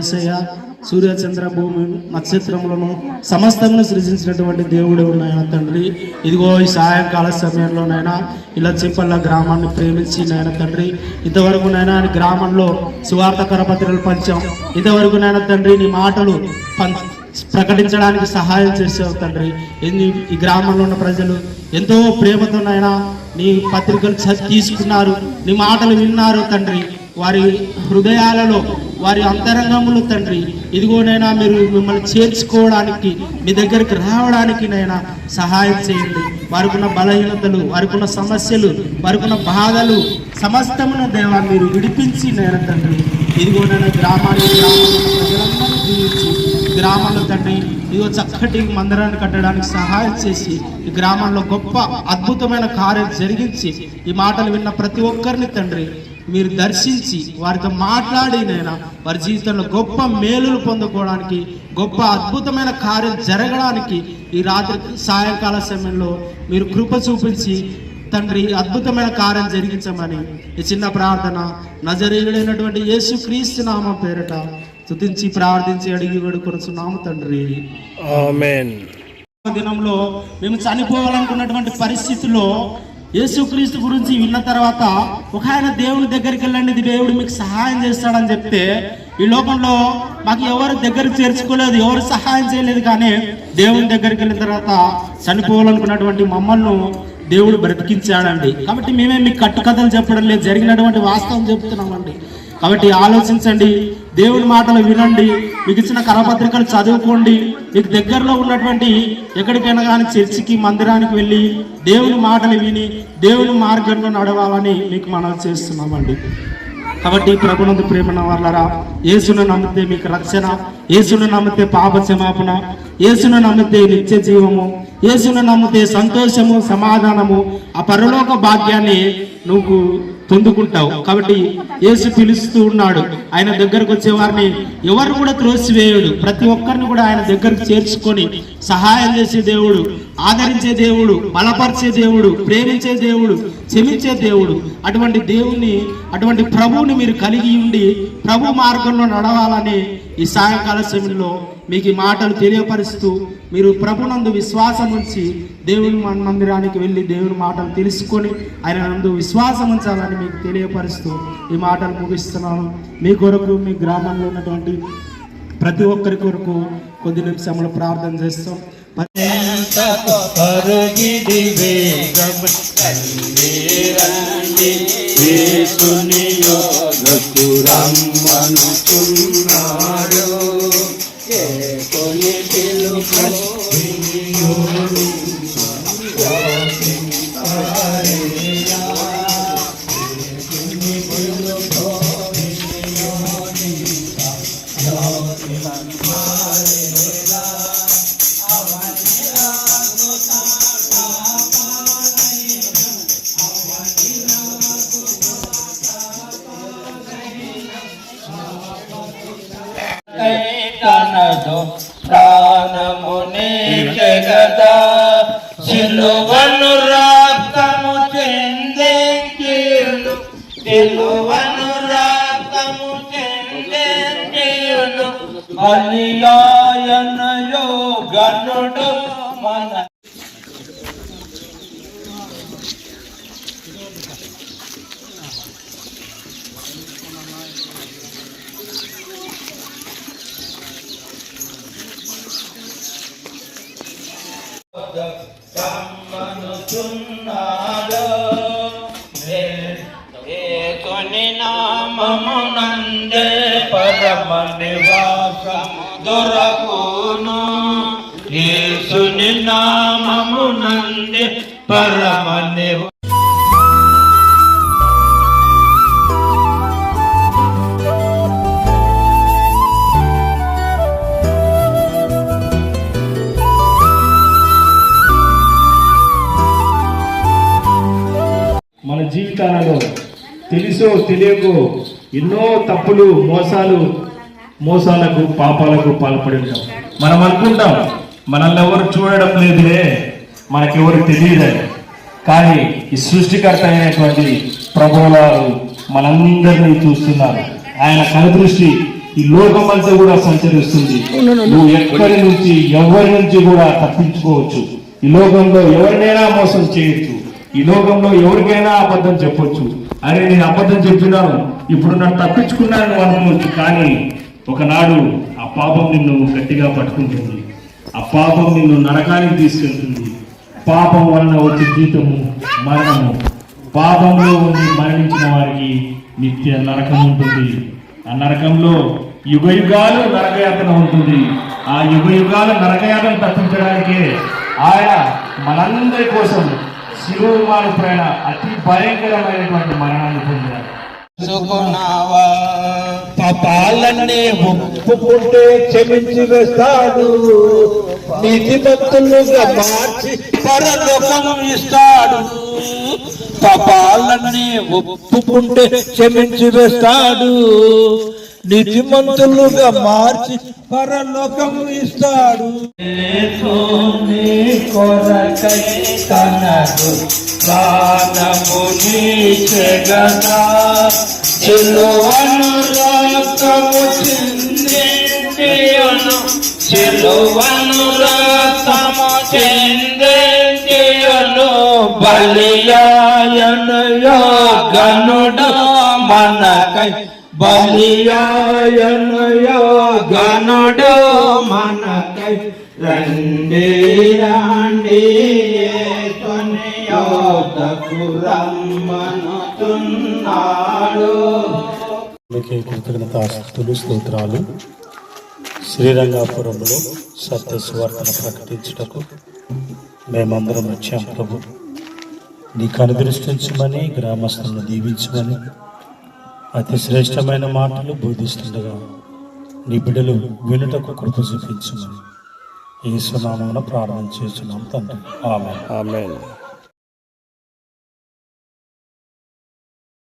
యేసయ్య సూర్య చంద్ర భూమి నక్షత్రములను సమస్తమును సృజించినటువంటి దేవుడు నాయన తండ్రి? ఇదిగో ఈ సాయంకాల సమయంలోనైనా ఇలా చెప్పల్ల గ్రామాన్ని ప్రేమించి నాయన తండ్రి ఇంతవరకు నైనా గ్రామంలో సువార్త కరపత్రాలు పంచాం. ఇంతవరకు నాయన తండ్రి నీ మాటలు ప్రకటించడానికి సహాయం చేసావు తండ్రి. ఎన్ని ఈ గ్రామంలో ఉన్న ప్రజలు ఎంతో ప్రేమతోనైనా నీ పత్రికలు చ- తీసుకున్నారు నీ మాటలు విన్నారు తండ్రి. వారి హృదయాలలో వారి అంతరంగములు తండ్రి. ఇదిగోనైనా మీరు మిమ్మల్ని చేర్చుకోవడానికి మీ దగ్గరికి రావడానికి నైనా సహాయం చేయండి. వారికి ఉన్న బలహీనతలు వారికి ఉన్న సమస్యలు వారికి ఉన్న బాధలు సమస్తమును దేవా మీరు విడిపించి నేను తండ్రి. ఇదిగోనైనా గ్రామానికి గ్రామంలో ప్రజలందరూ గ్రామంలో తండ్రి ఇదిగో చక్కటి మందిరాన్ని కట్టడానికి సహాయం చేసి ఈ గ్రామంలో గొప్ప అద్భుతమైన కార్యం జరిగించి ఈ మాటలు విన్న ప్రతి ఒక్కరిని తండ్రి మీరు దర్శించి వారితో మాట్లాడి నైనా వారి జీవితంలో గొప్ప మేలులు పొందుకోవడానికి గొప్ప అద్భుతమైన కార్యం జరగడానికి ఈ రాత్రి సాయంకాల సమయంలో మీరు కృప చూపించి తండ్రి అద్భుతమైన కార్యం జరిగించమని ఈ చిన్న ప్రార్థన నజరీయుడైనటువంటి యేసు క్రీస్తు నామం పేరట స్తుతించి ప్రార్థించి అడిగి వేడుకొనుచున్నాము తండ్రి. దినంలో మేము చనిపోవాలనుకున్నటువంటి పరిస్థితిలో యేసుక్రీస్తు గురించి విన్న తర్వాత ఒక ఆయన దేవుని దగ్గరికి వెళ్ళండి ఇది దేవుడు మీకు సహాయం చేస్తాడని చెప్తే ఈ లోకంలో మాకు ఎవరు దగ్గరికి చేర్చుకోలేదు ఎవరు సహాయం చేయలేదు కానీ దేవుని దగ్గరికి వెళ్ళిన తర్వాత చనిపోవాలనుకున్నటువంటి మమ్మల్ని దేవుడు బ్రతికించాడండి. కాబట్టి మేమే మీకు కట్టుకథలు చెప్పడం లేదు జరిగినటువంటి వాస్తవం చెప్తున్నాం కాబట్టి ఆలోచించండి. దేవుని మాటలు వినండి. మీకు ఇచ్చిన కరపత్రికలు చదువుకోండి. మీకు దగ్గరలో ఉన్నటువంటి ఎక్కడికైనా కానీ చర్చికి మందిరానికి వెళ్ళి దేవుని మాటలు విని దేవుని మార్గంలో నడవాలని మీకు మనం చేస్తున్నామండి. కాబట్టి ప్రభునందు ప్రేమన వాళ్ళరా యేసును నమ్మితే మీకు రక్షణ యేసును నమ్మితే పాప క్షమాపణ యేసును నమ్మితే నిత్య జీవము యేసును నమ్మితే సంతోషము సమాధానము ఆ పరలోక భాగ్యాన్ని నువ్వు పొందుకుంటావు. కాబట్టి యేసు పిలుస్తూ ఉన్నాడు. ఆయన దగ్గరకు వచ్చే వారిని ఎవరు కూడా త్రోసివేయడు. ప్రతి ఒక్కరిని కూడా ఆయన దగ్గరకు చేర్చుకొని సహాయం చేసే దేవుడు ఆదరించే దేవుడు బలపరిచే దేవుడు ప్రేమించే దేవుడు క్షమించే దేవుడు. అటువంటి దేవుణ్ణి అటువంటి ప్రభువుని మీరు కలిగి ఉండి ప్రభు మార్గంలో నడవాలని ఈ సాయంకాల సమయంలో మీకు ఈ మాటలు తెలియపరుస్తూ మీరు ప్రభునందు విశ్వాసం ఉంచి దేవుని మందిరానికి వెళ్ళి దేవుని మాటలు తెలుసుకొని ఆయన నందు విశ్వాసం ఉంచాలని మీకు తెలియపరుస్తూ ఈ మాటలు ముగిస్తున్నాను. మీ కొరకు మీ గ్రామంలో ఉన్నటువంటి ప్రతి ఒక్కరి కొరకు కొద్ది నిమిషంలో ప్రార్థన చేస్తాం. పరుగిడి వేగం. రండి యేసుని యోగకు రమ్మనుచున్నాడు ఏకొని పిలుపు తనదు ప్రాణముని జగదా. సిలువను రాక్తము చెందే కీర్లు సిలువను రాక్తము చెందే కీర్లు బలియాయనయో గనుడు మన నామమునందే పరమ నివాసము దొరకును. యేసుని నామమునందే పరమ నివాస జీవితాలలో తెలుసో తెలియకో ఎన్నో తప్పులు మోసాలు మోసాలకు పాపాలకు పాల్పడి ఉంటాం మనం అనుకుంటాం మనల్ని ఎవరు చూడడం లేదులే మనకెవరు తెలియదని కానీ ఈ సృష్టికర్త అయినటువంటి ప్రభువులారు మనందరినీ చూస్తున్నారు. ఆయన కనుదృష్టి ఈ లోకమంతా కూడా సంచరిస్తుంది. నువ్వు ఎక్కడి నుంచి ఎవరి నుంచి కూడా తప్పించుకోవచ్చు. ఈ లోకంలో ఎవరినైనా మోసం చేయొచ్చు. ఈ లోకంలో ఎవరికైనా అబద్ధం చెప్పొచ్చు. అరే నేను అబద్ధం చెప్తున్నాను. ఇప్పుడు నన్ను తప్పించుకున్నాను అనుకోవచ్చు కానీ ఒకనాడు ఆ పాపం నిన్ను గట్టిగా పట్టుకుంటుంది. ఆ పాపం నిన్ను నరకానికి తీసుకెళ్తుంది. పాపం వలన వచ్చే జీతము మరణము. పాపంలో ఉండి మరణించిన వారికి నిత్య నరకం ఉంటుంది. ఆ నరకంలో యుగ యుగాలు నరకయాతన ఉంటుంది. ఆ యుగ యుగాలు నరకయాతను తప్పించడానికే ఆయన మనందరి కోసం శిలువమాను ప్రయాణ అతి భయంకరమైనటువంటి మరణాన్ని పొందారు పాపాలన్నీ ఒప్పుకుంటే క్షమించి వేస్తాడు. నీతి భక్తులుగా మార్చి పరలోకం ఇస్తాడు. పాపాలన్నీ ఒప్పుకుంటే క్షమించి వేస్తాడు. నీతిమంతులుగా మార్చి పరలోకం ఇస్తాడు. కొరకై తనకు ప్రాణము నీచెగదా చెలువను రక్తము చిందించియను చెలువను రక్తము చిందించియను బలియాయను గనుడు మనకై బలియాయను గనుడు మనకై రండి రండి యేసుని యోధకు రమ్మనుతున్నాడు స్తోత్రాలు. శ్రీరంగాపురంలో సత్య సువార్తను ప్రకటించుటకు మేమందరం వచ్చాం ప్రభు. నీకు అనుగ్రహించమని గ్రామస్తులను దీవించమని అతి శ్రేష్టమైన మాటలు బోధిస్తుండగా నీ బిడ్డలు వినుటకు కృప చూపించమని ఈ సునామమున ప్రార్థన చేస్తున్నాం తండ్రి. ఆమె ఆమె